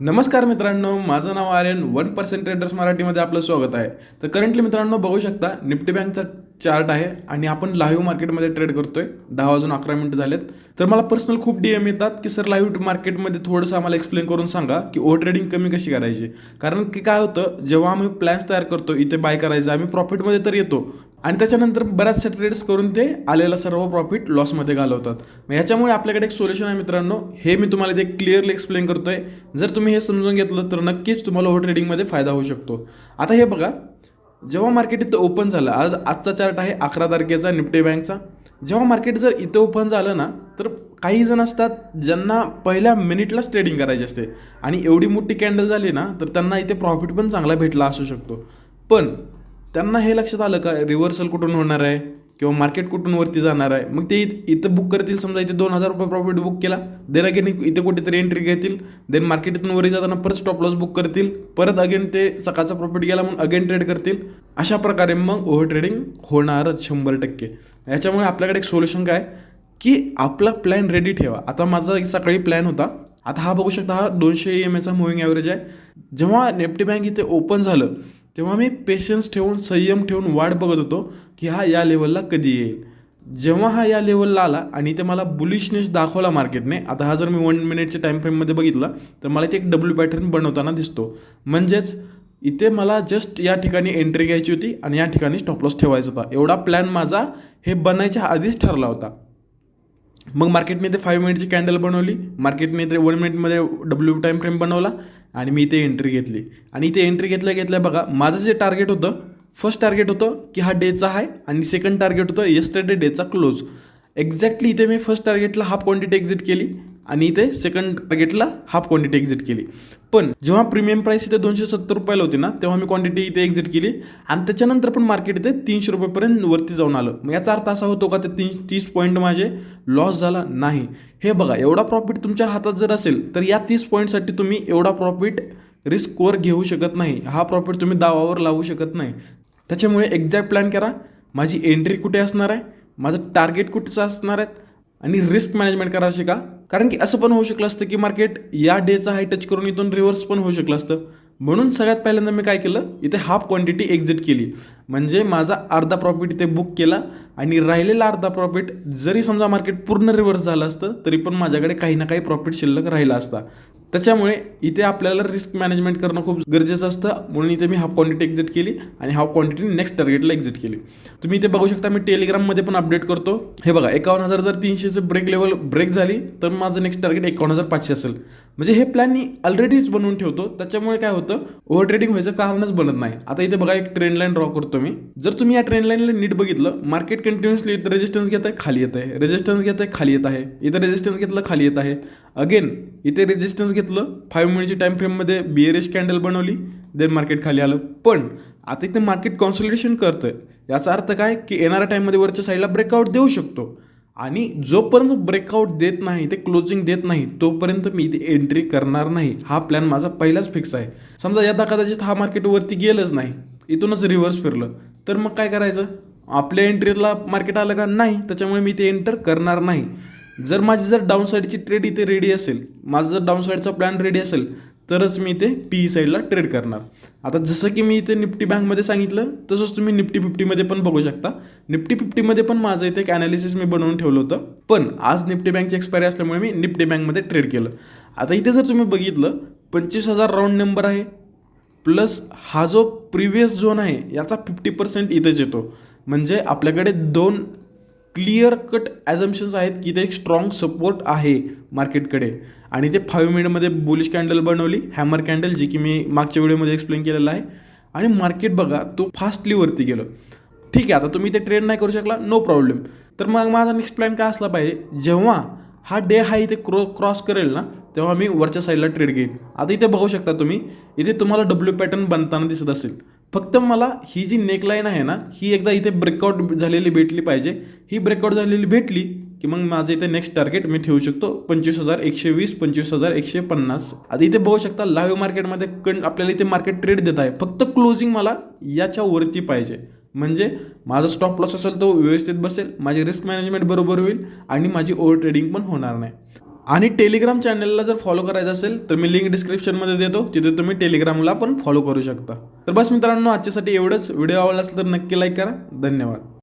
नमस्कार मित्रांनो माझं नाव आर्यन वन पर्सेंट ट्रेडर्स मराठीमध्ये आपलं स्वागत आहे. तर करंटली मित्रांनो बघू शकता निफ्टी बँकचा चार्ट आहे आणि आपण लाईव्ह मार्केटमध्ये ट्रेड करतोय. दहा वाजून अकरा मिनिटं झालेत. तर मला पर्सनल खूप डी एम येतात की सर लाईव्ह मार्केटमध्ये थोडंसं आम्हाला एक्सप्लेन करून सांगा की ओव्हर ट्रेडिंग कमी कशी करायची? कारण की काय होतं जेव्हा आम्ही प्लॅन्स तयार करतो इथे बाय करायचं आम्ही प्रॉफिटमध्ये तर येतो आणि त्याच्यानंतर बऱ्याचशा ट्रेड्स करून ते आलेला सर्व प्रॉफिट लॉसमध्ये घालवतात. मग ह्याच्यामुळे आपल्याकडे एक सोल्युशन आहे मित्रांनो. हे मी तुम्हाला ते क्लिअरली एक्सप्लेन करतो आहे जर तुम्ही हे समजून घेतलं तर नक्कीच तुम्हाला हो ओव्हर ट्रेडिंगमध्ये फायदा होऊ शकतो. आता हे बघा. जेव्हा मार्केट इथं ओपन झालं आज आजचा चार्ट आहे अकरा तारखेचा निफ्टी बँकचा. जेव्हा मार्केट जर इथं ओपन झालं ना तर काही जण असतात ज्यांना पहिल्या मिनिटलाच ट्रेडिंग करायची असते. आणि एवढी मोठी कॅन्डल झाली ना तर त्यांना इथे प्रॉफिट पण चांगला भेटला असू शकतो. पण त्यांना हे लक्षात आलं का रिव्हर्सल कुठून होणार आहे? किंवा मार्केट कुठून वरती जाणार आहे? मग ते इथं बुक करतील समजा इथे दोन हजार रुपये प्रॉफिट बुक केला. देन अगेन इथे कुठेतरी एंट्री घेतील. देन मार्केट इथून वरी जाताना परत स्टॉप लॉस बुक करतील. परत अगेन ते सकाळचा प्रॉफिट गेला म्हणून अगेन ट्रेड करतील. अशा प्रकारे मग ओव्हर ट्रेडिंग होणारच शंभर टक्के. याच्यामुळे आपल्याकडे एक सोल्युशन काय? की आपला प्लॅन रेडी ठेवा. आता माझा एक सकाळी प्लॅन होता. आता हा बघू शकता हा दोनशे ई एम एचा मुव्हिंग ॲव्हरेज आहे. जेव्हा नेफ्टी बँक इथे ओपन झालं तेव्हा मी पेशन्स ठेवून संयम ठेवून वाट बघत होतो की हा या लेवलला कधी येईल. जेव्हा हा या लेवलला आला आणि ते मला बुलिशनेस दाखवला मार्केटने आता हा जर मी वन मिनिटच्या टाईम फ्रेममध्ये बघितला तर मला इथे एक डब्ल्यू पॅटर्न बनवताना दिसतो. म्हणजेच इथे मला जस्ट या ठिकाणी एंट्री घ्यायची होती आणि या ठिकाणी स्टॉपलॉस ठेवायचा होता. एवढा प्लॅन माझा हे बनायच्या आधीच ठरला होता. मग मार्केटने ते फाईव्ह मिनिटची कॅन्डल बनवली. मार्केटने ते वन मिनिटमध्ये डब्ल्यू टाईम फ्रेम बनवला. आणि मी इथे एंट्री घेतली. आणि इथे एंट्री घेतल्या घेतल्या बघा माझं जे टार्गेट होतं फर्स्ट टार्गेट होतं की हा डेचा आहे आणि सेकंड टार्गेट होतं येस्टरडे डेचा क्लोज एक्झॅक्टली इथे मी फर्स्ट टार्गेटला हाफ क्वांटिटी एक्झिट केली. आणि इथे सेकंड टार्गेटला हाफ क्वांटिटी एक्झिट केली. पण जेव्हा प्रीमियम प्राईस इथे दोनशे सत्तर रुपयाला होती ना तेव्हा मी क्वांटिटी इथे एक्झिट केली. आणि त्याच्यानंतर पण मार्केट इथे तीनशे रुपयेपर्यंत वरती जाऊन आलं. मग याचा अर्थ असा होतो का ते तीन तीस पॉईंट माझे लॉस झाला नाही. हे बघा एवढा प्रॉफिट तुमच्या हातात जर असेल तर या तीस पॉईंटसाठी तुम्ही एवढा प्रॉफिट रिस्कवर घेऊ शकत नाही. हा प्रॉफिट तुम्ही दावावर लावू शकत नाही. त्याच्यामुळे एक्झॅक्ट प्लॅन करा. माझी एंट्री कुठे असणार आहे? माझं टार्गेट कुठचं असणार आहे? आणि रिस्क मॅनेजमेंट करा शिका कारण की असं पण होऊ शकलं असतं की मार्केट या डेचा हाय टच करून इथून रिव्हर्स पण होऊ शकलं असतं. म्हणून सगळ्यात पहिल्यांदा मी काय केलं? इथे हाफ क्वांटिटी एक्झिट केली. म्हणजे माझा अर्धा प्रॉफिट इथे बुक केला आणि राहिलेला अर्धा प्रॉफिट जरी समजा मार्केट पूर्ण रिव्हर्स झालं असतं तरी पण माझ्याकडे काही ना काही प्रॉफिट शिल्लक राहिला असता. त्याच्यामुळे इथे आपल्याला रिस्क मॅनेजमेंट करणं खूप गरजेचं असतं. म्हणून इथे मी हाफ क्वांटिटी एक्झिट केली आणि हाफ क्वांटिटी नेक्स्ट टार्गेटला एक्झिट केली. तुम्ही इथे बघू शकता मी टेलिग्राममध्ये पण अपडेट करतो. हे बघा एकावन्न हजार जर तीनशेचं ब्रेक लेवल ब्रेक झाली तर माझं नेक्स्ट टार्गेट एकावन्न हजार पाचशे असेल. म्हणजे हे प्लॅन मी ऑलरेडीच बनवून ठेवतो. त्याच्यामुळे काय होतं ओव्हर ट्रेडिंग व्हायचं कारणच बनत नाही. आता इथे बघा एक ट्रेंड लाईन ड्रॉ करतो तुम्ही. जर तुम्ही या ट्रेन लाईनला नीट बघितलं मार्केट कंटिन्युअसली इथं रेजिस्टन्स घेत आहे खाली येत आहे रेजिस्टन्स घेत आहे खाली येत आहे. इथं रेजिस्टन्स घेतलं खाली येत आहे. अगेन इथे रेजिस्टन्स घेतलं फाईव्ह मिनिटची टाईम फ्रेममध्ये बिअरिश कॅन्डल बनवली देन मार्केट खाली आलं. पण आता इथे मार्केट कॉन्सॉलिडेशन करतंय. याचा अर्थ काय? की येणाऱ्या टाईममध्ये वरच्या साईडला ब्रेकआउट देऊ शकतो. आणि जोपर्यंत ब्रेकआउट देत नाही ते क्लोजिंग देत नाही तोपर्यंत मी इथे एंट्री करणार नाही. हा प्लॅन माझा पहिलाच फिक्स आहे. समजा यदा कदाचित हा मार्केट वरती गेलंच नाही. इथूनच रिव्हर्स फिरलं. तर मग काय करायचं? आपल्या एंट्रीला मार्केट आलं का? नाही. त्याच्यामुळे मी ते एंटर करणार नाही. जर माझी जर डाऊनसाईडची ट्रेड इथे रेडी असेल माझा जर डाऊनसाईडचा प्लॅन रेडी असेल तरच मी इथे पी ई साईडला ट्रेड करणार. आता जसं की मी इथे निफ्टी बँकमध्ये सांगितलं तसंच तुम्ही निफ्टी फिफ्टीमध्ये पण बघू शकता. निफ्टी फिफ्टीमध्ये पण माझं इथे एक ॲनालिसिस मी बनवून ठेवलं होतं. पण आज निफ्टी बँकची एक्सपायरी असल्यामुळे मी निफ्टी बँकमध्ये ट्रेड केलं. आता इथे जर तुम्ही बघितलं पंचवीस हजार राऊंड नंबर आहे. प्लस हा जो प्रिव्हियस झोन आहे याचा फिफ्टी पर्सेंट इथेच येतो. म्हणजे आपल्याकडे दोन क्लिअर कट ॲझम्पन्स आहेत की ते एक स्ट्रॉंग सपोर्ट आहे मार्केटकडे आणि ते फाईव्ह मिनिटमध्ये बुलिश कॅन्डल बनवली हॅमर कॅन्डल जी की मी मागच्या व्हिडिओमध्ये एक्सप्लेन केलेलं आहे. आणि मार्केट बघा तो फास्टली वरती गेलं. ठीक आहे आता तुम्ही ते ट्रेड नाही करू शकला नो प्रॉब्लेम तर मग माझा नेक्स्ट प्लॅन काय असला पाहिजे? जेव्हा हा डे हा इथे क्रॉ क्रॉस करेल ना तेव्हा मी वरच्या साईडला ट्रेड घेईन. आता इथे बघू शकता तुम्ही इथे तुम्हाला डब्ल्यू पॅटर्न बनताना दिसत असेल. फक्त मला ही जी नेकलाईन आहे ना ही एकदा इथे ब्रेकआउट झालेली भेटली पाहिजे. ही ब्रेकआउट झालेली भेटली की मग माझं इथे नेक्स्ट टार्गेट मी ठेवू शकतो पंचवीस हजार एकशे वीस पंचवीस हजार एकशे पन्नास आता इथे बघू शकता लाईव्ह मार्केटमध्ये कण आपल्याला इथे मार्केट ट्रेड देत आहे. फक्त क्लोजिंग मला याच्या वरती पाहिजे. म्हणजे माझा स्टॉप लॉस असेल तो व्यवस्थित बसेल माझी रिस्क मॅनेजमेंट बरोबर होईल आणि माझी ओव्हर ट्रेडिंग पण होणार नाही. आणि टेलिग्राम चॅनलला जर फॉलो करायचं असेल तर मी लिंक डिस्क्रिप्शनमध्ये देतो. तिथे तुम्ही टेलिग्रामला पण फॉलो करू शकता. तर बस मित्रांनो आजच्यासाठी एवढंच. व्हिडिओ आवडला असेल तर नक्की लाईक करा. धन्यवाद.